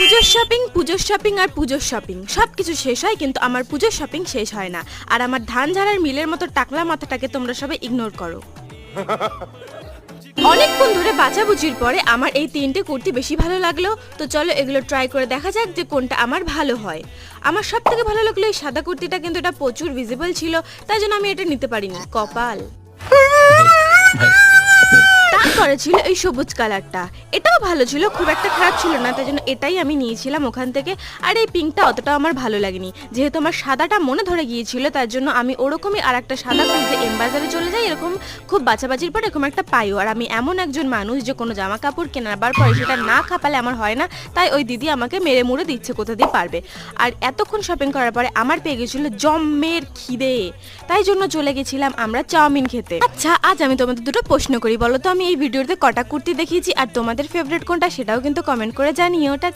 পুজোর শপিং পুজোর শপিং আর পুজোর শপিং সব কিছু শেষ হয় কিন্তু আমার পুজোর শপিং শেষ হয় না। আর আমার ধান ঝাড়ার মিলের মতো টাকলা মাথাটাকে তোমরা সবাই ইগনোর করো। অনেকক্ষণ ধরে বাঁচাবুচির পরে আমার এই তিনটে কুর্তি বেশি ভালো লাগল। তো চলো এগুলো ট্রাই করে দেখা যাক যে কোনটা আমার ভালো হয়। আমার সব থেকে ভালো লাগল এই সাদা কুর্তিটা কিন্তু এটা প্রচুর ভিজিবল ছিল তাই জন্য আমি এটা নিতে পারিনি। কপাল। তারপরে ছিল এই সবুজ কালারটা। এটাও ভালো ছিল, খুব একটা খারাপ ছিল না, তাই জন্য এটাই আমি নিয়েছিলাম ওখান থেকে। আর এই পিঙ্কটা অতটা আমার ভালো লাগেনি। যেহেতু আমার সাদাটা মনে ধরে গিয়েছিল, তার জন্য আমি ওরকমই আর একটা সাদা খুঁজতে এম বাজারে চলে যাই, এরকম খুব বাছাবাচির পর এরকম একটা পাইও। আর আমি এমন একজন মানুষ যে কোনো জামা কাপড় কেনাবার পরে সেটা না খাপালে আমার হয় না, তাই ওই দিদি আমাকে মেরে মুড়ে দিচ্ছে কোথা দিয়ে পারবে। আর এতক্ষণ শপিং করার পরে আমার পেয়ে গেছিল জম্মের খিদে। তাই জন্য চলে গেছিলাম আমরা চাউমিন খেতে। আচ্ছা আজ আমি তোমাদের দুটো প্রশ্ন করি, বলো তো আমি এই ভিডিওতে কটা কুর্তি দেখিয়েছি আর তোমাদের ফেভারিট কোনটা সেটাও কিন্তু কমেন্ট করে জানিও।